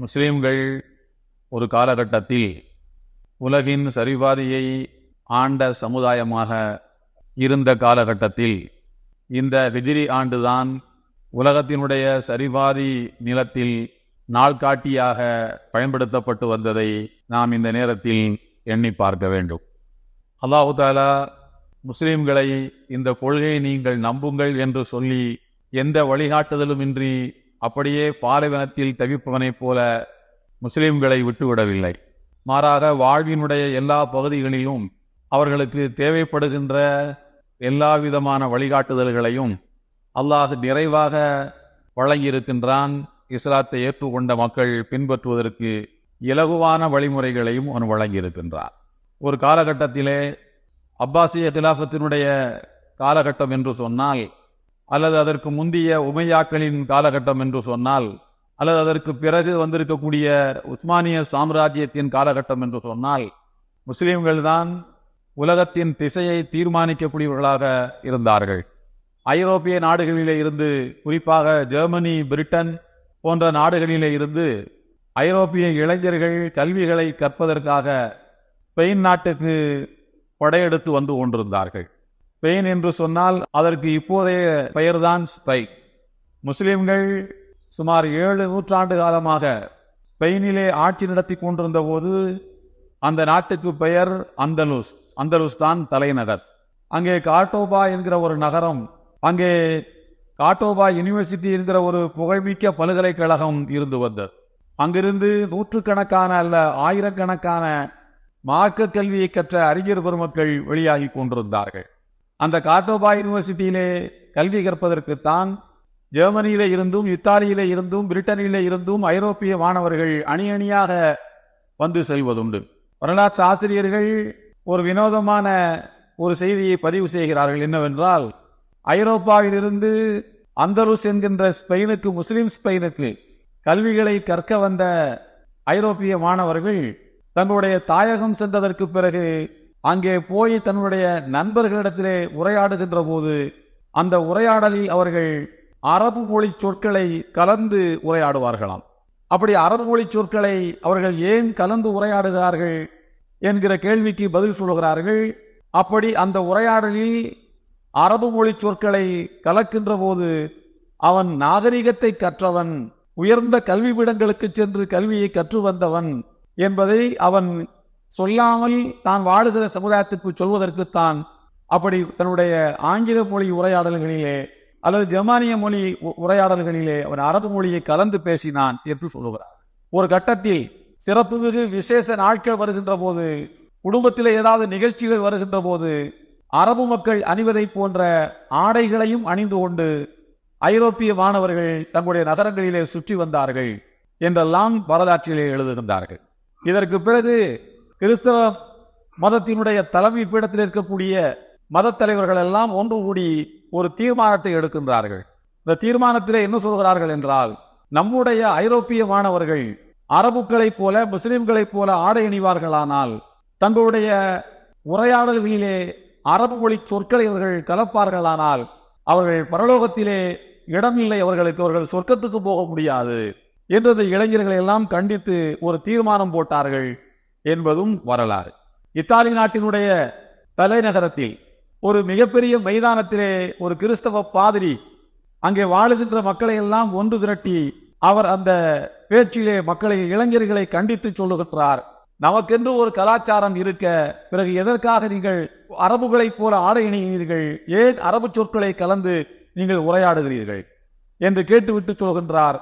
முஸ்லிம்கள் ஒரு காலகட்டத்தில் உலகின் சரிபாதியை ஆண்ட சமுதாயமாக இருந்த காலகட்டத்தில் இந்த ஹிஜ்ரி ஆண்டுதான் உலகத்தினுடைய சரிபாதி நிலத்தில் நாள்காட்டியாக பயன்படுத்தப்பட்டு வந்ததை நாம் இந்த நேரத்தில் எண்ணி பார்க்க வேண்டும். அல்லாஹு தாலா முஸ்லிம்களை இந்த கொள்கையை நீங்கள் நம்புங்கள் என்று சொல்லி எந்த வழிகாட்டுதலுமின்றி அப்படியே பாலைவனத்தில் தவிப்பவனைப் போல முஸ்லிம்களை விட்டுவிடவில்லை. மாறாக வாழ்வினுடைய எல்லா பகுதிகளிலும் அவர்களுக்கு தேவைப்படுகின்ற எல்லா விதமான வழிகாட்டுதல்களையும் அல்லாஹ் நிறைவாக வழங்கியிருக்கின்றான். இஸ்லாத்தை ஏற்றுக்கொண்ட மக்கள் பின்பற்றுவதற்கு இலகுவான வழிமுறைகளையும் அவன் வழங்கியிருக்கின்றான். ஒரு காலகட்டத்திலே அப்பாசிய கிலாஃபத்தினுடைய காலகட்டம் என்று சொன்னால் அல்லது அதற்கு முந்திய உமையாக்களின் காலகட்டம் என்று சொன்னால் அல்லது அதற்கு பிறகு வந்திருக்கக்கூடிய உஸ்மானிய சாம்ராஜ்யத்தின் காலகட்டம் என்று சொன்னால் முஸ்லிம்கள் தான் உலகத்தின் திசையை தீர்மானிக்கக்கூடியவர்களாக இருந்தார்கள். ஐரோப்பிய நாடுகளிலே இருந்து குறிப்பாக ஜெர்மனி பிரிட்டன் போன்ற நாடுகளிலே இருந்து ஐரோப்பிய இளைஞர்கள் கல்விகளை கற்பதற்காக ஸ்பெயின் நாட்டுக்கு படையெடுத்து வந்து கொண்டிருந்தார்கள். ஸ்பெயின் என்று சொன்னால் அதற்கு இப்போதைய பெயர்தான் ஸ்பெயின் முஸ்லிம்கள் சுமார் ஏழு நூற்றாண்டு காலமாக ஸ்பெயினிலே ஆட்சி நடத்தி கொண்டிருந்த போது அந்த நாட்டுக்கு பெயர் அந்தலூஸ். அந்தலூஸ் தான் தலைநகர். அங்கே காட்டோபா என்கிற ஒரு நகரம் அங்கே காட்டோபா யூனிவர்சிட்டி என்கிற ஒரு புகழ்மிக்க பல்கலைக்கழகம் இருந்து வந்தது. அங்கிருந்து நூற்றுக்கணக்கான அல்ல ஆயிரக்கணக்கான மார்க்க கல்வியை கற்ற அறிஞர் பெருமக்கள் வெளியாகி கொண்டிருந்தார்கள். அந்த கார்டோபா யூனிவர்சிட்டியிலே கல்வி கற்பதற்குத்தான் ஜெர்மனியில இருந்தும் இத்தாலியிலே இருந்தும் பிரிட்டனில இருந்தும் ஐரோப்பிய மாணவர்கள் அணி அணியாக வந்து செல்வதுண்டு. வரலாற்று ஆசிரியர்கள் ஒரு வினோதமான ஒரு செய்தியை பதிவு செய்கிறார்கள். என்னவென்றால் ஐரோப்பாவிலிருந்து அந்தருஸ் என்கின்ற ஸ்பெயினுக்கு முஸ்லிம் ஸ்பெயினுக்கு கல்விகளை கற்க வந்த ஐரோப்பிய மாணவர்கள் தங்களுடைய தாயகம் சென்றதற்கு பிறகு அங்கே போய் தன்னுடைய நண்பர்களிடத்திலே உரையாடுகின்ற போது அந்த உரையாடலில் அவர்கள் அரபு மொழி சொற்களை கலந்து உரையாடுவார்களாம். அப்படி அரபு மொழி சொற்களை அவர்கள் ஏன் கலந்து உரையாடுகிறார்கள் என்கிற கேள்விக்கு பதில் சொல்கிறார்கள் அப்படி அந்த உரையாடலில் அரபு மொழி சொற்களை கலக்கின்ற போது அவன் நாகரிகத்தை கற்றவன் உயர்ந்த கல்விவிடங்களுக்கு சென்று கல்வியை கற்று வந்தவன் என்பதை அவன் சொல்லாமல் தான் வாழுகிற சமுதாயத்துக்கு சொல்வதற்குத்தான் அப்படி தன்னுடைய ஆங்கில மொழி உரையாடல்களிலே அல்லது ஜெர்மானிய மொழி உ- உரையாடல்களிலே அவன் அரபு மொழியை கலந்து பேசினான் என்று சொல்லுகிறார். ஒரு கட்டத்தில் சிறப்பு மிகு விசேஷ நாட்கள் வருகின்ற போது குடும்பத்தில் ஏதாவது நிகழ்ச்சிகள் வருகின்ற போது அரபு மக்கள் அணிவதை போன்ற ஆடைகளையும் அணிந்து கொண்டு ஐரோப்பிய மாணவர்கள் தங்களுடைய நகரங்களிலே சுற்றி வந்தார்கள் என்றெல்லாம் வரலாற்றிலே எழுதுகின்றார்கள். இதற்கு பிறகு கிறிஸ்தவ மதத்தினுடைய தலைமை பீடத்தில் இருக்கக்கூடிய மத தலைவர்கள் எல்லாம் ஒன்று கூடி ஒரு தீர்மானத்தை எடுக்கின்றார்கள். இந்த தீர்மானத்திலே என்ன சொல்கிறார்கள் என்றால் நம்முடைய ஐரோப்பிய மாணவர்கள் அரபுக்களைப் போல முஸ்லிம்களைப் போல ஆடை அணிவார்களானால் தங்களுடைய உரையாடல்களிலே அரபு மொழி சொற்களை இவர்கள் கலப்பார்களானால் அவர்கள் பரலோகத்திலே இடமில்லை அவர்களுக்கு அவர்கள் சொர்க்கத்துக்கு போக முடியாது என்றது இளைஞர்களை எல்லாம் கண்டித்து ஒரு தீர்மானம் போட்டார்கள். என்பதும் வரலாறு. இத்தாலி நாட்டினுடைய தலைநகரத்தில் ஒரு மிகப்பெரிய மைதானத்திலே ஒரு கிறிஸ்தவ பாதிரி அங்கே வாழுகின்ற மக்களை எல்லாம் ஒன்று திரட்டி அவர் அந்த பேச்சிலே மக்களை இளைஞர்களை கண்டித்து சொல்லுகின்றார். நமக்கென்று ஒரு கலாச்சாரம் இருக்க பிறகு எதற்காக நீங்கள் அரபுகளைப் போல ஆடை இணைகிறீர்கள்? ஏன் அரபு சொற்களை கலந்து நீங்கள் உரையாடுகிறீர்கள்? என்று கேட்டுவிட்டு சொல்கின்றார்.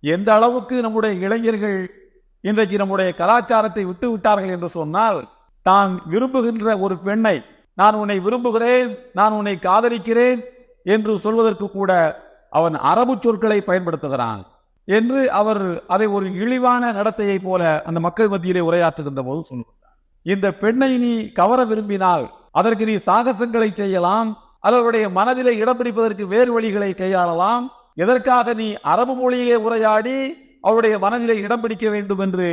எந்த அளவுக்கு நம்முடைய இளைஞர்கள் இன்றைக்கு நம்முடைய கலாச்சாரத்தை விட்டு விட்டார்கள் என்று சொன்னால் தான் விரும்புகின்ற ஒரு பெண்ணை நான் உன்னை விரும்புகிறேன் நான் உன்னை காதலிக்கிறேன் என்று சொல்வதற்கு கூட அவன் அரபு சொற்களை பயன்படுத்துகிறான் என்று அவர் அதை ஒரு இழிவான நடத்தையை போல அந்த மக்கள் மத்தியிலே உரையாற்றுகின்ற போது சொல்லுகிறார் இந்த பெண்ணை நீ கவர விரும்பினால் அதற்கு நீ சாகசங்களை செய்யலாம் அவருடைய மனதிலே இடம் பிடிப்பதற்கு வேறு வழிகளை கையாளலாம் எதற்காக நீ அரபு மொழியிலே உரையாடி அவருடைய மனதிலே இடம் பிடிக்க வேண்டும் என்று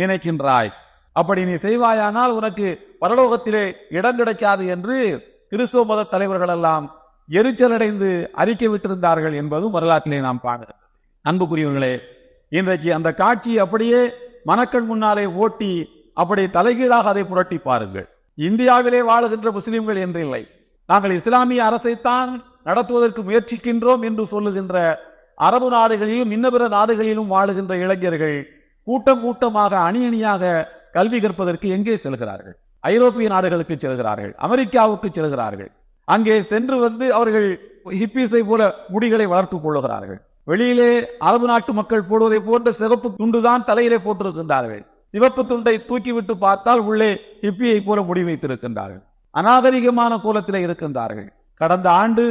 நினைக்கின்றாய். அப்படி நீ செய்வாயானால் உனக்கு பரலோகத்திலே இடம் கிடைக்காது என்று கிறிஸ்துவ மத தலைவர்கள் எல்லாம் எரிச்சலடைந்து அறிக்கை விட்டிருந்தார்கள் என்பதும் வரலாற்றிலே நாம் பார்க்கிறோம். அன்புக்குரியவர்களே இன்றைக்கு அந்த காட்சி அப்படியே மனக்கண் முன்னாலே ஓட்டி அப்படி தலைகீழாக அதை புரட்டி பாருங்கள். இந்தியாவிலே வாழுகின்ற முஸ்லிம்கள் என்றில்லை நாங்கள் இஸ்லாமிய அரசைத்தான் நடத்துவதற்கு முயற்சிக்கின்றோம் என்று சொல்லுகின்ற அரபு நாடுகளிலும் இன்ன பிற நாடுகளிலும் வாழுகின்ற இளைஞர்கள் கூட்டம் கூட்டமாக அணி அணியாக கல்வி கற்பதற்கு எங்கே செல்கிறார்கள்? ஐரோப்பிய நாடுகளுக்கு செல்கிறார்கள் அமெரிக்காவுக்கு செல்கிறார்கள். அங்கே சென்று வந்து அவர்கள் ஹிப்பீஸை போல முடிகளை வளர்த்துக் கொள்ளுகிறார்கள். வெளியிலே அரபு நாட்டு மக்கள் போடுவதை போன்ற சிவப்பு துண்டுதான் தலையிலே போட்டிருக்கின்றார்கள். சிவப்பு துண்டை தூக்கிவிட்டு பார்த்தால் உள்ளே ஹிப்பியை போல முடி வைத்திருக்கின்றார்கள். அநாகரிகமான கோலத்திலே இருக்கின்றார்கள். கடந்த ஆண்டு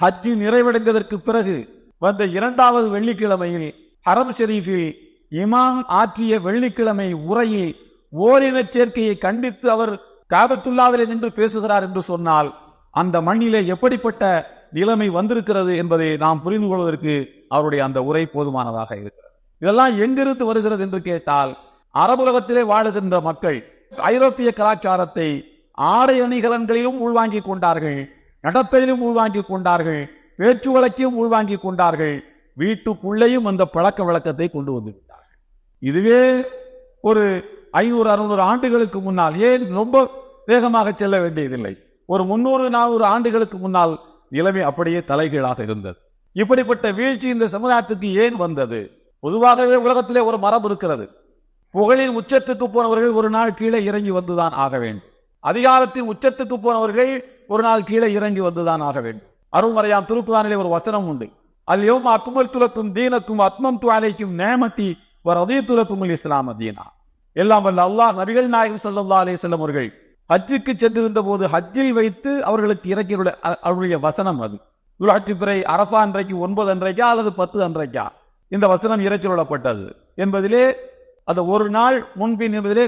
ஹஜ்ஜி நிறைவடைந்ததற்கு பிறகு வந்த இரண்டாவது வெள்ளிக்கிழமையில் ஹரம் ஷெரீஃபில் இமாம் ஆற்றிய வெள்ளிக்கிழமை உரையில் ஓரின சேர்க்கையை கண்டித்து அவர் காபத்துல்லாவிலே நின்று பேசுகிறார் என்று சொன்னால் அந்த மண்ணிலே எப்படிப்பட்ட நிலைமை வந்திருக்கிறது என்பதை நாம் புரிந்து கொள்வதற்கு அவருடைய அந்த உரை போதுமானதாக இருக்கிறது. இதெல்லாம் எங்கிருந்து வருகிறது என்று கேட்டால் அரபுலகத்திலே வாழுகின்ற மக்கள் ஐரோப்பிய கலாச்சாரத்தை ஆடை அணிகலன்களிலும் உள்வாங்கிக் கொண்டார்கள் நடத்தையிலும் உள்வாங்கிக் கொண்டார்கள் பேச்சு வழக்கையும் உள்வாங்கிக் கொண்டார்கள். வீட்டுக்குள்ளேயும் அந்த பழக்க வழக்கத்தை கொண்டு வந்து விட்டார்கள் இதுவே ஒரு ஐநூறு அறுநூறு ஆண்டுகளுக்கு முன்னால் ஏன் ரொம்ப வேகமாக செல்ல வேண்டியதில்லை? ஒரு முன்னூறு நானூறு ஆண்டுகளுக்கு முன்னால் நிலைமை அப்படியே தலைகீழாக இருந்தது. இப்படிப்பட்ட வீழ்ச்சி இந்த சமுதாயத்துக்கு ஏன் வந்தது? பொதுவாகவே உலகத்திலே ஒரு மரபு இருக்கிறது. புகழின் உச்சத்துக்கு போனவர்கள் ஒரு நாள் கீழே இறங்கி வந்துதான் ஆக வேண்டும். அதிகாரத்தின் உச்சத்துக்கு போனவர்கள் ஒரு நாள் கீழே இறங்கி வந்துதான் ஆக வேண்டும். அருள்மறையாம் திருக்குறானிலே ஒரு வசனம் உண்டு. அல்யோம் அக்குமல் துலக்கும் தீனக்கும் அத்மம் துவாலைக்கும் நேமத்தி ஒரு அதே துலக்கும் இஸ்லாம தீனா. எல்லாம் வல்ல அல்லாஹ் நபிகள் நாயகம் சல்லா அலே செல்லம் அவர்கள் ஹஜ்ஜுக்கு சென்றிருந்த போது ஹஜ்ஜில் வைத்து அவர்களுக்கு இறக்கியுள்ள அவருடைய வசனம் அது. துலாட்சி பிறை அரஃபா அன்றைக்கு ஒன்பது அன்றைக்கா அல்லது பத்து அன்றைக்கா? இந்த வசனம் இறக்கியுள்ளப்பட்டது என்பதிலே அந்த ஒரு நாள் முன்பின் என்பதிலே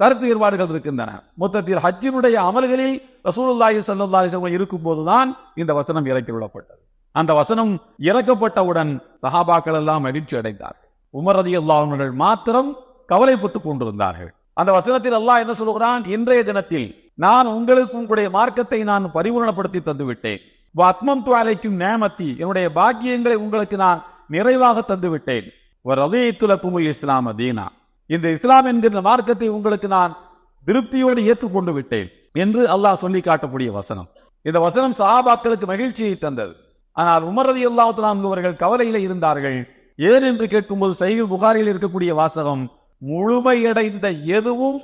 கருத்து வேறுபாடுகள் இருக்கின்றன. மொத்தத்தில் ஹஜ்ஜினுடைய அமல்களில் ரசூலுல்லாஹி ஸல்லல்லாஹு அலைஹி இருக்கும் போதுதான் இந்த வசனம் இறக்கி விடப்பட்டது. அந்த வசனம் இறக்கப்பட்டவுடன் சஹாபாக்கள் எல்லாம் மகிழ்ச்சி அடைந்தார்கள். உமர் ரலியல்லாஹு அன்ஹு மாத்திரம் கவலைப்பட்டுக் கொண்டிருந்தார்கள். அந்த வசனத்தில் அல்லாஹ் என்ன சொல்கிறான் இன்றைய தினத்தில் நான் உங்களுக்கு உங்களுடைய மார்க்கத்தை நான் பரிபூரணப்படுத்தி தந்துவிட்டேன். அத்மம் துவாலைக்கும் நேமத்தி என்னுடைய பாக்கியங்களை உங்களுக்கு நான் நிறைவாக தந்துவிட்டேன். ஒரு அதயத்துலக்கும் இஸ்லாம தீனா. இந்த இஸ்லாம் என்கின்ற மார்க்கத்தை உங்களுக்கு நான் திருப்தியோடு ஏற்றுக்கொண்டு விட்டேன் என்று அல்லாஹ் சொல்லி காட்டக்கூடிய வசனம். இந்த வசனம் சஹாபாக்களுக்கு மகிழ்ச்சியை தந்தது. ஆனால் உமரதி ரதி அவர்கள் கவலையில இருந்தார்கள். ஏன் என்று கேட்கும்போது சைவ புகாரில் இருக்கக்கூடிய வாசகம் முழுமையடைந்த எதுவும்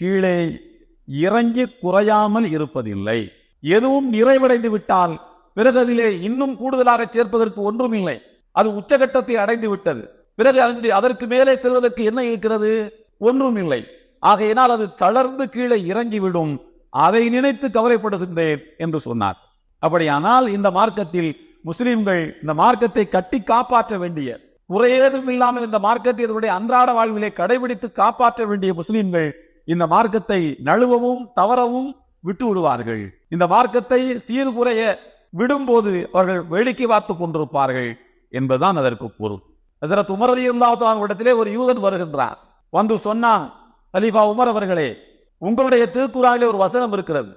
கீழே இறங்கி குறையாமல் இருப்பதில்லை. எதுவும் நிறைவடைந்து விட்டால் பிறகு அதிலே இன்னும் கூடுதலாக சேர்ப்பதற்கு ஒன்றும் இல்லை அது உச்சகட்டத்தை அடைந்து விட்டது. பிறகு அங்கு அதற்கு மேலே செல்வதற்கு என்ன இருக்கிறது? ஒன்றும் இல்லை. ஆகையினால் அது தளர்ந்து கீழே இறங்கிவிடும். அதை நினைத்து கவலைப்படுகின்றேன் என்று சொன்னார். அப்படியானால் இந்த மார்க்கத்தில் முஸ்லிம்கள் இந்த மார்க்கத்தை கட்டி காப்பாற்ற வேண்டிய உரையேதும் இல்லாமல் இந்த மார்க்கத்தை இதனுடைய அன்றாட வாழ்விலே கடைபிடித்து காப்பாற்ற வேண்டிய முஸ்லிம்கள் இந்த மார்க்கத்தை நழுவவும் தவறவும் விட்டு விடுவார்கள். இந்த மார்க்கத்தை சீர்குறைய விடும்போது அவர்கள் வேடிக்கை பார்த்துக் கொண்டிருப்பார்கள் என்பதுதான் அதற்கு பொருள். ஹசரத் உமர் அலி இடத்திலே ஒரு யூதன் வருகின்றான். வந்து சொன்னான் அலிஃபா உமர் அவர்களே உங்களுடைய திருக்குறாவிலே ஒரு வசனம் இருக்கிறது.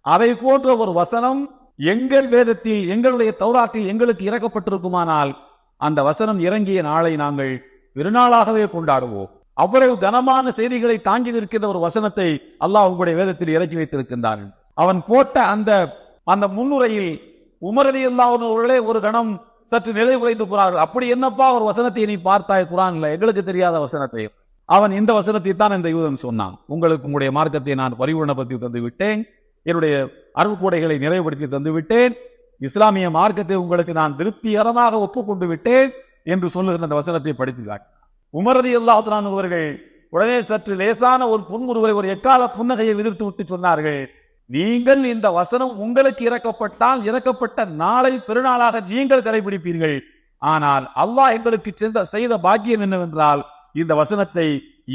அதை போன்ற ஒரு வசனம் எங்கள் வேதத்தில் எங்களுடைய தௌராத்தில் எங்களுக்கு இறக்கப்பட்டிருக்குமானால் அந்த வசனம் இறங்கிய நாளை நாங்கள் பெருநாளாகவே கொண்டாடுவோம். அவ்வளவு கனமான செய்திகளை தாங்கி நிற்கின்ற ஒரு வசனத்தை அல்லாஹ் உங்களுடைய வேதத்தில் இறக்கி வைத்திருக்கின்றான். அவன் போட்ட அந்த அந்த முன்னுரையில் உமரதி அல்லாஹர்களே ஒரு கணம் சற்று நிலை குலைந்து போறார்கள். அப்படி என்னப்பா ஒரு வசனத்தை நீ பார்த்தாய்? குரான்ல எங்களுக்கு தெரியாத வசனத்தை. அவன் இந்த வசனத்தை தான் இந்த யூதன் சொன்னான். உங்களுக்கு உங்களுடைய மார்க்கத்தை நான் பரிபூர்ணப்படுத்தி தந்து விட்டேன். என்னுடைய அருள்கூடைகளை நிறைவுபடுத்தி தந்து விட்டேன். இஸ்லாமிய மார்க்கத்தை உங்களுக்கு நான் திருப்திகரமாக ஒப்புக்கொண்டு விட்டேன் என்று சொல்லுகிற அந்த வசனத்தை படித்து காட்டினார் உமரதி அல்லாஹான் அவர்கள் உடனே சற்று லேசான ஒரு புன்முறுவலை ஒரு எக்கால புன்னகையை விதிர்த்து விட்டு சொன்னார்கள். நீங்கள் இந்த வசனம் உங்களுக்கு இறக்கப்பட்டால் இறக்கப்பட்ட நாளை பெருநாளாக நீங்கள் கடைபிடிப்பீர்கள். ஆனால் அல்லாஹ் எங்களுக்கு சென்ற செய்த பாக்கியம் என்னவென்றால் இந்த வசனத்தை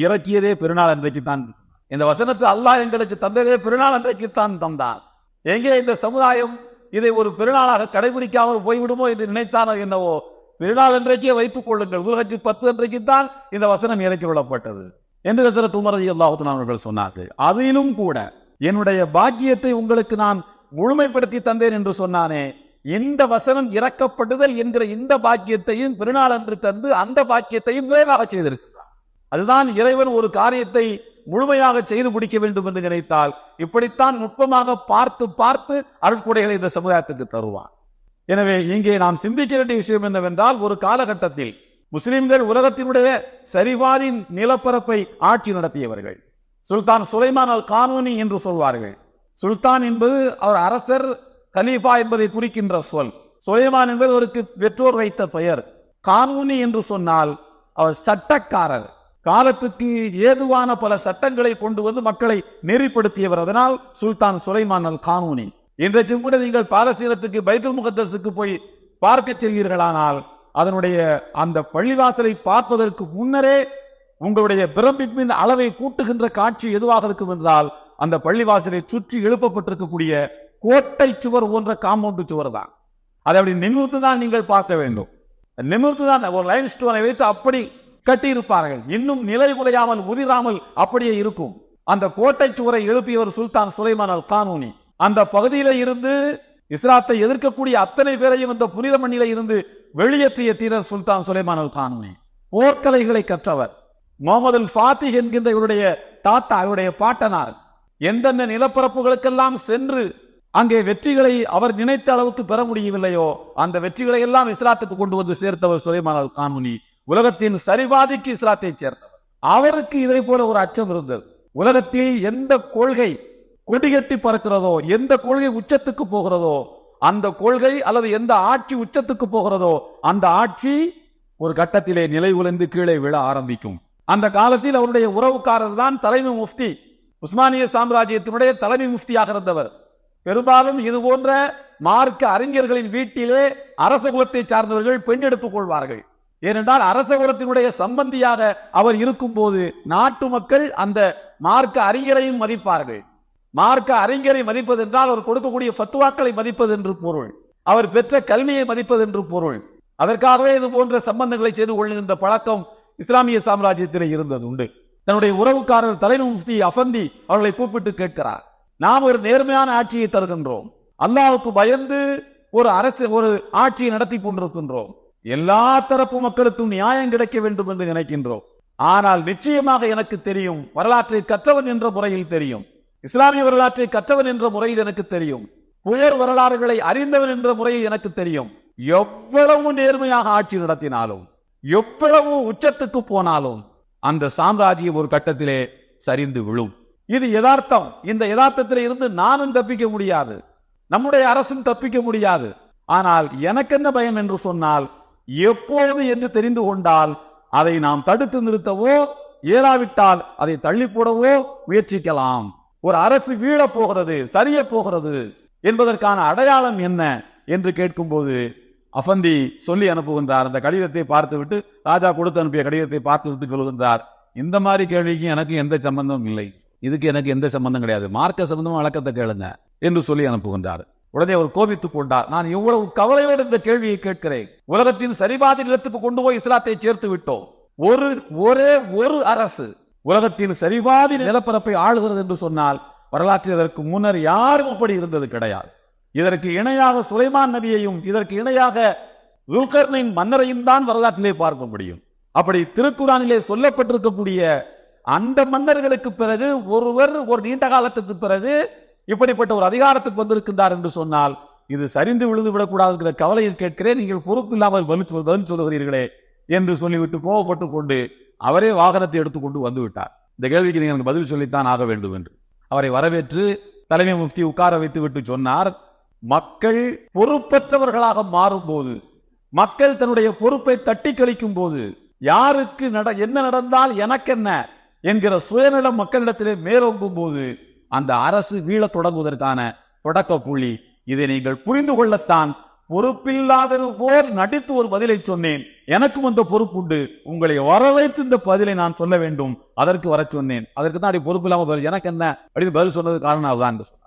இறக்கியதே பெருநாள் அன்றைக்கு தான். இந்த வசனத்தை அல்லாஹ் எங்களுக்கு தந்ததே பெருநாள் அன்றைக்கு தான் தந்தான் எங்கே இந்த சமுதாயம் இதை ஒரு பெருநாளாக கடைபிடிக்காமல் போய்விடுமோ என்று நினைத்தானோ என்னவோ பெருநாள் அன்றைக்கே வைத்துக் கொள்ளுங்கள். உலகச்சு பத்து அன்றைக்கு தான் இந்த வசனம் இறக்கி விடப்பட்டது. என்று ஹசரத் உமர் ரலியல்லாஹு அவர்கள் சொன்னார்கள். அதிலும் கூட என்னுடைய பாக்கியத்தை உங்களுக்கு நான் முழுமைப்படுத்தி தந்தேன் என்று சொன்னானே. இந்த வசனம் இறக்கப்படுதல் என்கிற இந்த பாக்கியத்தையும் பெருநாள் அன்று தந்து அந்த பாக்கியத்தையும் விரைவாக செய்திருக்கிறார். அதுதான் இறைவன் ஒரு காரியத்தை முழுமையாக செய்து முடிக்க வேண்டும் என்று நினைத்தால் இப்படித்தான் நுட்பமாக பார்த்து பார்த்து அருட்கொடைகளை இந்த சமுதாயத்துக்கு தருவான். எனவே இங்கே நாம் சிந்திக்க வேண்டிய விஷயம் என்னவென்றால் ஒரு காலகட்டத்தில் முஸ்லிம்கள் உலகத்தினுடைய சரிவாரின் நிலப்பரப்பை ஆட்சி நடத்தியவர்கள். சுல்தான் சுலைமான் அல் கானூனி என்று சொல்வார்கள். சுல்தான் என்பது அவர் அரசர் கலீஃபா என்பதை குறிக்கின்ற சொல். சுலைமான் என்பது அவருக்கு பெற்றோர் வைத்த பெயர். கானூனி என்று சொன்னால் அவர் சட்டக்காரர். காலத்துக்கு ஏதுவான பல சட்டங்களை கொண்டு வந்து மக்களை நெறிப்படுத்தியவர். அதனால் சுல்தான் சுலைமான் அல் கானூனி இன்றைக்கும் கூட நீங்கள் பாலஸ்தீனத்துக்கு பைத்துல் முகத்தஸுக்கு போய் பார்க்க செல்வீர்களானால் அதனுடைய அந்த பள்ளிவாசலை பார்ப்பதற்கு முன்னரே உங்களுடைய பிரமிப்பின் அளவை கூட்டுகின்ற காட்சி எதுவாக இருக்கும் என்றால் அந்த பள்ளிவாசலை சுற்றி எழுப்பப்பட்டிருக்கக்கூடிய கோட்டை சுவர் போன்ற காம்பவுண்டு சுவர் தான். அதை அப்படி நிமிர்ந்து தான் நீங்கள் பார்க்க வேண்டும். நிமிர்ந்து தான் ஒரு லைன் ஸ்டோனை வைத்து அப்படி கட்டியிருப்பார்கள். இன்னும் நிலை குலையாமல் உதிராமல் அப்படியே இருக்கும். அந்த கோட்டை சுவரை எழுப்பியவர் சுல்தான் சுலைமான் அல் கானூனி அந்த பகுதியில இருந்து இஸ்லாத்தை எதிர்க்கக்கூடிய அத்தனை பேரையும் இந்த புனித மண்ணில இருந்து வெளியேற்றிய தீரர் சுல்தான் சுலைமான் அல் கானூனி போர்க்கலைகளை கற்றவர். முகமது அல் ஃபாத்தி என்கின்ற இவருடைய தாத்தா இவருடைய பாட்டனார் எந்தெந்த நிலப்பரப்புகளுக்கெல்லாம் சென்று அங்கே வெற்றிகளை அவர் நினைத்த அளவுக்கு பெற முடியவில்லையோ அந்த வெற்றிகளை எல்லாம் இஸ்லாத்துக்கு கொண்டு வந்து சேர்த்தவர் சுலைமான் அல் கான்முனி உலகத்தின் சரிபாதிக்கு இஸ்லாத்தை சேர்ந்தவர் அவருக்கு இதை போல ஒரு அச்சம் இருந்தது. உலகத்தில் எந்த கொள்கை கொடிகட்டி பறக்கிறதோ எந்த கொள்கை உச்சத்துக்கு போகிறதோ அந்த கொள்கை அல்லது எந்த ஆட்சி உச்சத்துக்கு போகிறதோ அந்த ஆட்சி ஒரு கட்டத்திலே நிலை உலர்ந்து கீழே விழ ஆரம்பிக்கும். அந்த காலத்தில் அவருடைய உறவுக்காரர் தான் தலைமை முஃப்தி. உஸ்மானிய சாம்ராஜ்யத்தினுடைய தலைமை முஃப்தியாக இருந்தவர். பெரும்பாலும் இது போன்ற மார்க்க அறிஞர்களின் வீட்டிலே அரச குலத்தை சார்ந்தவர்கள் பெண் எடுத்துக் கொள்வார்கள். ஏனென்றால் அரச குலத்தினுடைய சம்பந்தியாக அவர் இருக்கும் போது நாட்டு மக்கள் அந்த மார்க்க அறிஞரையும் மதிப்பார்கள். மார்க்க அறிஞரை மதிப்பது என்றால் அவர் கொடுக்கக்கூடிய ஃபத்துவாக்களை மதிப்பது என்று பொருள். அவர் பெற்ற கல்வியை மதிப்பது என்று பொருள். அதற்காகவே இது போன்ற சம்பந்தங்களை செய்து கொள்கின்ற பழக்கம் இஸ்லாமிய சாம்ராஜ்யத்திலே இருந்தது உண்டு. தன்னுடைய உறவுக்காரர் தலைமை முஃப்தி அஃபந்தி அவர்களை கூப்பிட்டு கேட்கிறார். நாம் ஒரு நேர்மையான ஆட்சியை தருகின்றோம். அல்லாவுக்கு பயந்து ஒரு அரசு ஒரு ஆட்சியை நடத்தி கொண்டிருக்கின்றோம். எல்லா தரப்பு மக்களுக்கும் நியாயம் கிடைக்க வேண்டும் என்று நினைக்கின்றோம். ஆனால் நிச்சயமாக எனக்கு தெரியும் வரலாற்றை கற்றவன் என்ற முறையில் தெரியும். இஸ்லாமிய வரலாற்றை கற்றவன் என்ற முறையில் எனக்கு தெரியும். புயர் வரலாறுகளை அறிந்தவன் என்ற முறையில் எனக்கு தெரியும். எவ்வளவு நேர்மையாக ஆட்சி நடத்தினாலும். எவ்வளவு உச்சத்துக்கு போனாலும் அந்த சாம்ராஜ்யம் ஒரு கட்டத்திலே சரிந்து விழும். இது யதார்த்தம். இந்த யதார்த்தத்தில் இருந்து நானும் தப்பிக்க முடியாது. நம்முடைய அரசும் தப்பிக்க முடியாது. ஆனால் எனக்கென்ன பயம் என்று சொன்னால் எப்போது என்று தெரிந்து கொண்டால் அதை நாம் தடுத்து நிறுத்தவோ ஏறாவிட்டால் அதை தள்ளி போடவோ முயற்சிக்கலாம். ஒரு அரசு வீழப் போகிறது சரிய போகிறது என்பதற்கான அடையாளம் என்ன என்று கேட்கும்போது அஃபந்தி சொல்லி அனுப்புகின்றார். அந்த கடிதத்தை பார்த்துவிட்டு ராஜா கொடுத்து அனுப்பிய கடிதத்தை பார்த்துவிட்டு சொல்கின்றார். இந்த மாதிரி கேள்விக்கு எனக்கு எந்த சம்பந்தமும் இல்லை. இதுக்கு எனக்கு எந்த சம்பந்தம் கிடையாது. மார்க்க சம்பந்தம் வழக்கத்தை கேளுங்க என்று சொல்லி அனுப்புகின்றார். உடனே அவர் கோபித்துக் கொண்டார். நான் இவ்வளவு கவலையோடு இந்த கேள்வியை கேட்கிறேன். உலகத்தின் சரிபாதி நிலத்துக்கு கொண்டு போய் இஸ்லாத்தை சேர்த்து விட்டோம். ஒரு ஒரே ஒரு அரசு உலகத்தின் சரிபாதி நிலப்பரப்பை ஆளுகிறது என்று சொன்னால் வரலாற்றில் அதற்கு முன்னர் யாரும் அப்படி இருந்தது கிடையாது. இதற்கு இணையாக சுலைமான் நபியையும் இதற்கு இணையாக துல்கர்னின் மன்னரையும் தான் வரலாற்றிலே பார்க்க முடியும். அப்படி திருக்குறானிலே சொல்லப்பட்டிருக்கக்கூடிய அந்த மன்னர்களுக்கு பிறகு ஒருவர் ஒரு நீண்ட காலத்துக்கு பிறகு இப்படிப்பட்ட ஒரு அதிகாரத்துக்கு வந்திருக்கின்றார் என்று சொன்னால் இது சரிந்து விழுந்து விடக்கூடாது என்கிற கவலையில் கேட்கிறேன். நீங்கள் பொறுப்பு இல்லாமல் பதில் சொல்- பதில் சொல்லுகிறீர்களே என்று சொல்லிவிட்டு கோவப்பட்டு கொண்டு அவரே வாகனத்தை எடுத்துக்கொண்டு வந்து விட்டார். இந்த கேள்விக்கு நீங்கள் எனக்கு பதில் சொல்லித்தான் ஆக வேண்டும் என்று. அவரை வரவேற்று தலைமை முஃப்தி உட்கார வைத்து விட்டு சொன்னார் மக்கள் பொறுப்பற்றவர்களாக மாறும்போது மக்கள் தன்னுடைய பொறுப்பை தட்டி கழிக்கும் போது யாருக்கு நட என்ன நடந்தால் எனக்கென்ன என்கிற சுயநலம் மக்களிடத்திலே மேலோங்கும் போது அந்த அரசு வீழத் தொடங்குவதற்கான தொடக்க புள்ளி இதை நீங்கள் புரிந்து கொள்ளத்தான் பொறுப்பில்லாதது போல் நடித்து ஒரு பதிலை சொன்னேன். எனக்கும் அந்த பொறுப்புண்டு உங்களை வரவைத்து இந்த பதிலை நான் சொல்ல வேண்டும். அதற்கு வர சொன்னேன். அதற்கு தான் அப்படி பொறுப்பு இல்லாமல் எனக்கு என்ன அப்படின்னு பதில் சொன்னது காரணம் அதுதான் என்று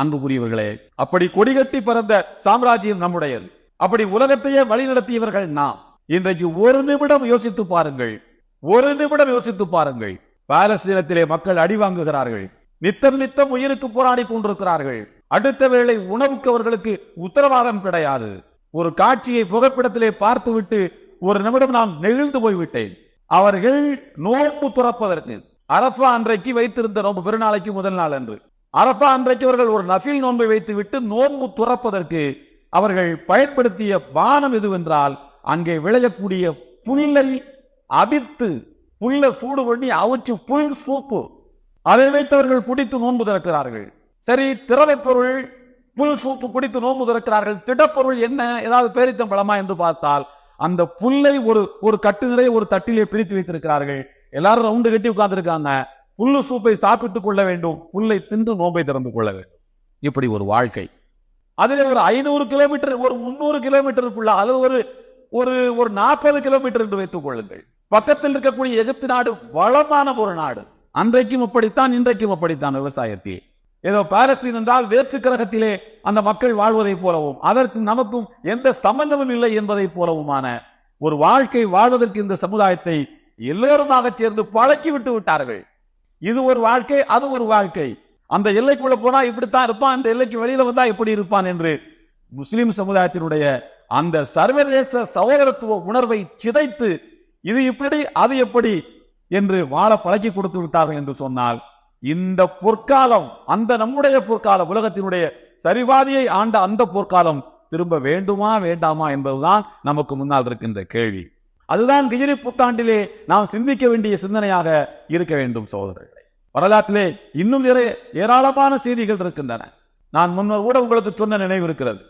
அன்புக்குரியவர்களே அப்படி கொடிகட்டி பிறந்த சாம்ராஜ்யம் நம்முடையது. அப்படி உலகத்தையே வழிநடத்தியவர்கள் நாம். இன்றைக்கு ஒரு நிமிடம் யோசித்து பாருங்கள். ஒரு நிமிடம் யோசித்து பாருங்கள். பாலஸ்தீனத்திலே மக்கள் அடி வாங்குகிறார்கள். நித்தம் நித்தம் உயிருக்கு போராடி கொண்டிருக்கிறார்கள். அடுத்த வேளை உணவுக்கு அவர்களுக்கு உத்தரவாதம் கிடையாது. ஒரு காட்சியை புகைப்படத்திலே பார்த்துவிட்டு ஒரு நிமிடம் நான் நெகிழ்ந்து போய்விட்டேன். அவர்கள் நோன்பு துறப்பதற்கு. அரபா அன்றைக்கு வைத்திருந்த நோன்பு பெருநாளைக்கு முதல் நாள் அன்று. அரபா அன்றைக்கு அவர்கள் ஒரு நஃபில் நோன்பை வைத்துவிட்டு நோன்பு துறப்பதற்கு அவர்கள் பயன்படுத்திய பானம் எதுவென்றால் அங்கே விளையக்கூடிய புல்லை அவித்து புல்ல சூடு பண்ணி அவிச்சு புல் சூப்பு. அதை வைத்தவர்கள் குடித்து நோன்பு திறக்கிறார்கள். சரி திறவை பொருள் புல் சூப்பு குடித்து நோன்பு திறக்கிறார்கள். திடப்பொருள் என்ன? ஏதாவது பேரித்தம் பழமா என்று பார்த்தால் அந்த புல்லை ஒரு ஒரு கட்டு நிறைய ஒரு தட்டிலே பிரித்து வைத்திருக்கிறார்கள். எல்லாரும் ரவுண்டு கட்டி உட்கார்ந்துருக்காங்க. புல்லு சூப்பை சாப்பிட்டுக் கொள்ள வேண்டும். புல்லை தின்று நோம்பை திறந்து கொள்ள வேண்டும். இப்படி ஒரு வாழ்க்கை. அதிலே ஒரு ஐநூறு கிலோமீட்டர் ஒரு முன்னூறு கிலோமீட்டருக்குள்ள அல்லது ஒரு ஒரு ஒரு நாற்பது கிலோமீட்டர் என்று வைத்துக் கொள்ளுங்கள். பக்கத்தில் இருக்கக்கூடிய எகிப்து நாடு வளமான ஒரு நாடு. அன்றைக்கும் அப்படித்தான் இன்றைக்கும் அப்படித்தான் விவசாயத்தில். ஏதோ பாலஸ்தீன் என்றால் வேற்று கிரகத்திலே அந்த மக்கள் வாழ்வதைப் போலவும் அதற்கு நமக்கும் எந்த சம்பந்தமும் இல்லை என்பதைப் போலவுமான ஒரு வாழ்க்கை வாழ்வதற்கு இந்த சமுதாயத்தை எல்லோருமாக சேர்ந்து பழக்கி விட்டு விட்டார்கள். இது ஒரு வாழ்க்கை அது ஒரு வாழ்க்கை. அந்த எல்லைக்குள்ள போனா இப்படித்தான் இருப்பான் அந்த எல்லைக்கு வெளியில வந்தா எப்படி இருப்பான் என்று முஸ்லிம் சமுதாயத்தினுடைய அந்த சர்வதேச சகோதரத்துவ உணர்வை சிதைத்து இது இப்படி அது எப்படி என்று வாழ பழக்கி கொடுத்து விட்டார்கள் என்று சொன்னால் இந்த பொற்காலம் அந்த நம்முடைய பொற்காலம் உலகத்தினுடைய சரிவாதியை ஆண்ட அந்த பொற்காலம் திரும்ப வேண்டுமா வேண்டாமா என்பதுதான் நமக்கு முன்னால் இருக்கின்ற கேள்வி. அதுதான் கிஜிரி புத்தாண்டிலே நாம் சிந்திக்க வேண்டிய சிந்தனையாக இருக்க வேண்டும் சகோதரர்களே. வரலாற்றிலே இன்னும் நிறைய ஏராளமான செய்திகள் இருக்கின்றன. நான் முன்னர் கூட உங்களுக்கு சொன்ன நினைவு இருக்கிறது.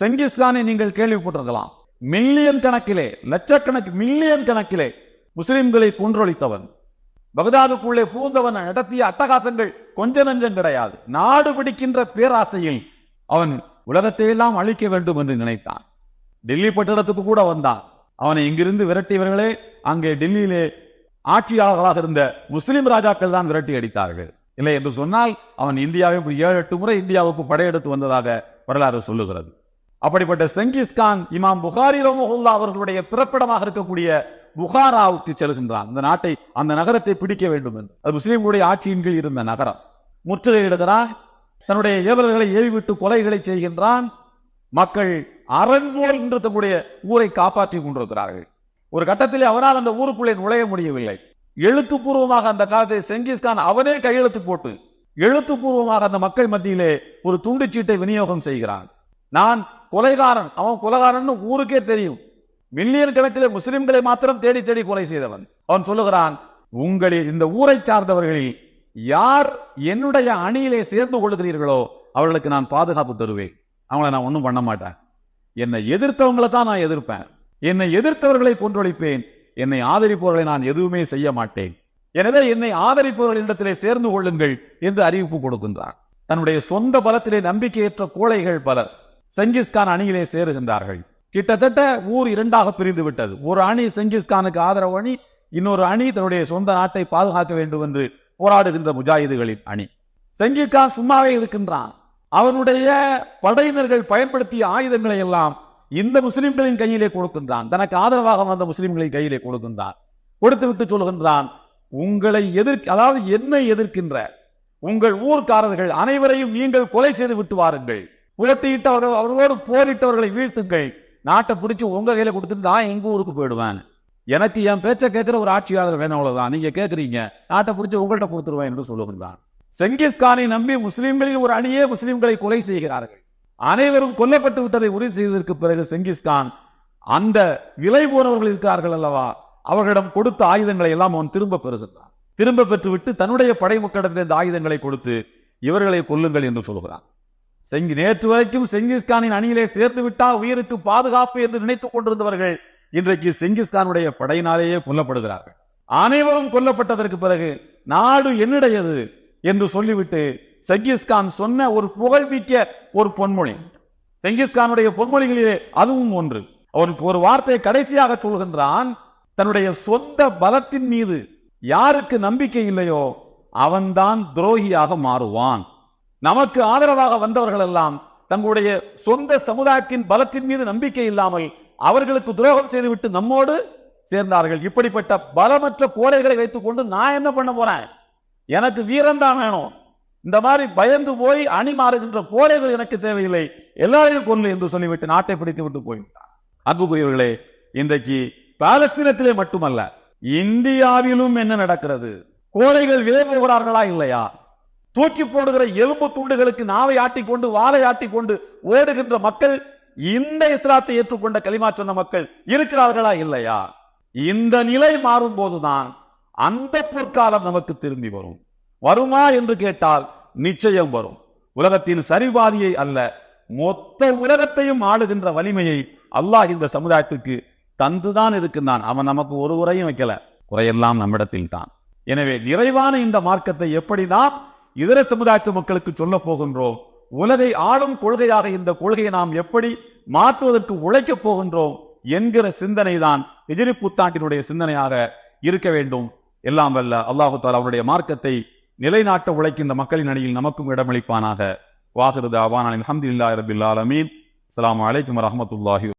செங்கிஸ்கானை நீங்கள் கேள்விப்பட்டிருக்கலாம். மில்லியன் கணக்கிலே லட்சக்கணக்கு மில்லியன் கணக்கிலே முஸ்லிம்களை கொன்றொழித்தவன். பகதாதுக்குள்ளே பூந்தவன் நடத்திய அட்டகாசங்கள் கொஞ்ச நஞ்சம் கிடையாது. நாடு பிடிக்கின்ற பேராசையில் அவன் உலகத்தையெல்லாம் அழிக்க வேண்டும் என்று நினைத்தான். டெல்லி பட்டணத்துக்கு கூட வந்தான். அவனை இங்கிருந்து விரட்டியவர்களே அங்கே டெல்லியிலே ஆட்சியாளர்களாக இருந்த முஸ்லிம் ராஜாக்கள் தான் விரட்டி அடித்தார்கள். இல்லை என்று சொன்னால் அவன் இந்தியாவை ஏழு எட்டு முறை இந்தியாவுக்கு படையெடுத்து வந்ததாக வரலாறு சொல்லுகிறது. அப்படிப்பட்ட செங்கிஸ்கான் இமாம் புகாரி ரமஹுல்லா அவர்களுடைய பிறப்பிடமாக இருக்கக்கூடிய புகாராவுக்கு செல்கின்றான். அந்த நாட்டை அந்த நகரத்தை பிடிக்க வேண்டும் என்று. அது முஸ்லீம்களுடைய ஆட்சியின் கீழ் இருந்த நகரம். முற்றுகையிடுகிறான் தன்னுடைய ஏவலர்களை ஏவிவிட்டு கொலைகளை செய்கின்றான். மக்கள் அரண்மோல் என்று தன்னுடைய ஊரை காப்பாற்றிக் கொண்டிருக்கிறார்கள். ஒரு கட்டத்திலே அவனால் அந்த ஊருக்குள்ளே நுழைய முடியவில்லை. எழுத்துப்பூர்வமாக அந்த காலத்தை செங்கிஸ்கான் அவனே கையெழுத்து போட்டு எழுத்துப்பூர்வமாக அந்த மக்கள் மத்தியிலே ஒரு துண்டுச்சீட்டை விநியோகம் செய்கிறான். நான் கொலைகாரன் அவன் கொலைகாரன் ஊருக்கே தெரியும். மில்லியன் கணக்கில் முஸ்லிம்களை மாத்திரம் தேடி தேடி கொலை செய்தவன். அவன் சொல்லுகிறான் உங்களில் இந்த ஊரை சார்ந்தவர்களில் யார் என்னுடைய அணியிலே சேர்ந்து கொள்கிறீர்களோ அவர்களுக்கு நான் பாதுகாப்பு தருவேன். அவங்கள நான் ஒன்றும் பண்ண மாட்டேன். என்னை எதிர்த்தவங்களை தான் நான் எதிர்ப்பேன். என்னை எதிர்த்தவர்களை கொன்றொழிப்பேன். என்னை ஆதரிப்பவர்களை நான் எதுவுமே செய்ய மாட்டேன். எனவே என்னை ஆதரிப்பவர்களிடத்திலே சேர்ந்து கொள்ளுங்கள் என்று அறிவிப்பு கொடுக்கின்றார். தன்னுடைய சொந்த பலத்திலே நம்பிக்கையற்ற கோழைகள் பலர் செங்கிஸ்கான் அணியிலே சேருகின்றார்கள். கிட்டத்தட்ட ஊர் இரண்டாக பிரிந்து விட்டது ஒரு அணி செங்கிஸ்கானுக்கு ஆதரவு அணி இன்னொரு அணி தன்னுடைய சொந்த நாட்டை பாதுகாக்க வேண்டும் என்று போராடுகின்ற முஜாஹிதுகளின் அணி. செங்கிஸ்கான் சும்மாவே இருக்கின்றான். அவனுடைய படையினர்கள் பயன்படுத்திய ஆயுதங்களை எல்லாம் இந்த முஸ்லிம்களின் கையிலே கொடுக்கின்றான். தனக்கு ஆதரவாக வந்த முஸ்லிம்களின் கையிலே கொடுக்கின்றான். கொடுத்துவிட்டு சொல்கின்றான் உங்களை எதிர் அதாவது என்னை எதிர்க்கின்ற உங்கள் ஊர்க்காரர்கள் அனைவரையும் நீங்கள் கொலை செய்து விட்டு வாருங்கள். புரட்டியிட்டவர்கள் அவர்களோடு போரிட்டவர்களை வீழ்த்துங்கள். நாட்டை பிடிச்சு உங்க கையில கொடுத்துட்டு நான் எங்க ஊருக்கு போயிடுவேன்? எனக்கு என் பேச்சை கேட்கிற ஒரு ஆட்சியாளர் வேணும் அவ்வளவுதான். நீங்க கேட்குறீங்க நாட்டை பிடிச்சி உங்கள்கிட்ட கொடுத்துருவேன் என்று சொல்லுகின்றான். செங்கிஸ்கானை நம்பி முஸ்லிம்களில் ஒரு அணியே முஸ்லிம்களை கொலை செய்கிறார்கள். அனைவரும் கொல்லப்பட்டு விட்டதை உறுதி செய்ததற்கு பிறகு செங்கிஸ்கான் அந்த விலை போனவர்கள் இருக்கிறார்கள் அல்லவா? அவர்களிடம் கொடுத்த ஆயுதங்களை எல்லாம் அவன் திரும்ப பெறுகின்றான். திரும்ப பெற்றுவிட்டு தன்னுடைய படை மக்களிடத்தில் இந்த ஆயுதங்களை கொடுத்து இவர்களை கொல்லுங்கள் என்று சொல்கிறான். செங்கி நேற்று வரைக்கும் செங்கிஸ்கானின் அணியிலே சேர்த்து விட்டால் உயிருக்கு பாதுகாப்பு என்று நினைத்துக் கொண்டிருந்தவர்கள் இன்றைக்கு செங்கிஸ்கானுடைய படையினாலேயே கொல்லப்படுகிறார்கள். அனைவரும் கொல்லப்பட்டதற்கு பிறகு நாடு என்னுடையது? என்று சொல்லிவிட்டு செங்கிஸ்கான் சொன்ன ஒரு புகழ்மிக்க ஒரு பொன்மொழி. செங்கிஸ்கானுடைய பொன்மொழிகளிலே அதுவும் ஒன்று. அவனுக்கு ஒரு வார்த்தையை கடைசியாக சொல்கின்றான் தன்னுடைய சொந்த பலத்தின் மீது யாருக்கு நம்பிக்கை இல்லையோ அவன்தான் துரோகியாக மாறுவான். நமக்கு ஆதரவாக வந்தவர்கள் எல்லாம் தங்களுடைய சொந்த சமுதாயத்தின் பலத்தின் மீது நம்பிக்கை இல்லாமல் அவர்களுக்கு துரோகம் செய்துவிட்டு நம்மோடு சேர்ந்தார்கள். இப்படிப்பட்ட பலமற்ற கோடைகளை வைத்துக் கொண்டு நான் என்ன பண்ண போறேன்? எனக்கு வீரம் தான் வேணும். இந்த மாதிரி பயந்து போய் அணி மாறுகின்ற கோடைகள் எனக்கு தேவையில்லை. எல்லாரையும் கொல்லு என்று சொல்லிவிட்டு நாட்டை பிடித்து விட்டு போய்விட்டார் அன்புக்குரியவர்களே இன்றைக்கு பாலஸ்தீனத்திலே மட்டுமல்ல இந்தியாவிலும் என்ன நடக்கிறது? கோழைகள் விலை போகிறார்களா இல்லையா? தூக்கி போடுகிற எலும்பு துண்டுகளுக்கு நாவை ஆட்டிக்கொண்டு வாழை ஆட்டிக்கொண்டு ஓடுகின்ற மக்கள் இந்த இஸ்லாத்தை ஏற்றுக்கொண்ட களிமா சொன்ன மக்கள் இருக்கிறார்களா இல்லையா? இந்த நிலை மாறும் போதுதான் அந்த பொற்காலம் நமக்கு திரும்பி வரும். வருமா என்று கேட்டால் நிச்சயம் வரும். உலகத்தின் சரிபாதியை அல்ல மொத்த உலகத்தையும் ஆளுகின்ற வலிமையை அல்லாஹ் இந்த சமுதாயத்துக்கு தந்துதான் இருக்கின்றான். அவன் நமக்கு ஒரு உரையும் வைக்கல. குறையெல்லாம் நம்மிடத்தில் தான் எனவே நிறைவான இந்த மார்க்கத்தை எப்படி நாம் இதர சமுதாயத்து மக்களுக்கு சொல்ல போகின்றோம்? உலகை ஆளும் கொள்கையாக இந்த கொள்கையை நாம் எப்படி மாற்றுவதற்கு உழைக்கப் போகின்றோம்? என்கிற சிந்தனை தான் எதிரி புத்தாண்டினுடைய சிந்தனையாக இருக்க வேண்டும். எல்லாம் வல்ல அல்லாஹு தாலா அவருடைய மார்க்கத்தை நிலைநாட்ட உழைக்கின்ற மக்களின் அணியில் நமக்கும் இடமளிப்பானாக. வாஹிருது அவான் அலமதுல்லாஹி ரபில் ஆலமீன். அலாம் வலைக்கம் வரமத்துல்லாஹி